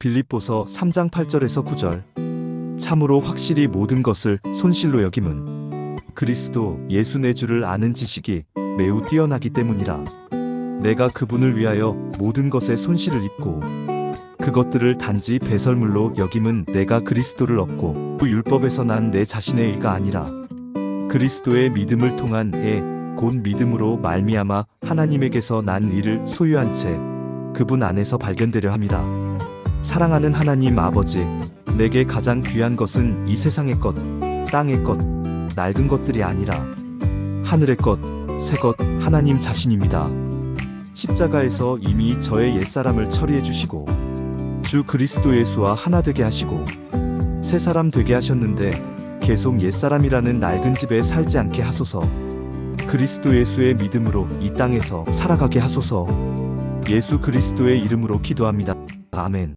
빌립보서 3장 8절에서 9절. 참으로 확실히 모든 것을 손실로 여김은 그리스도 예수 내 주를 아는 지식이 매우 뛰어나기 때문이라. 내가 그분을 위하여 모든 것에 손실을 입고 그것들을 단지 배설물로 여김은 내가 그리스도를 얻고 그 율법에서 난 내 자신의 의가 아니라 그리스도의 믿음을 통한 애, 곧 믿음으로 말미암아 하나님에게서 난 의를 소유한 채 그분 안에서 발견되려 함이라. 사랑하는 하나님 아버지, 내게 가장 귀한 것은 이 세상의 것, 땅의 것, 낡은 것들이 아니라 하늘의 것, 새 것, 하나님 자신입니다. 십자가에서 이미 저의 옛사람을 처리해 주시고 주 그리스도 예수와 하나 되게 하시고 새 사람 되게 하셨는데 계속 옛사람이라는 낡은 집에 살지 않게 하소서. 그리스도 예수의 믿음으로 이 땅에서 살아가게 하소서. 예수 그리스도의 이름으로 기도합니다. 아멘.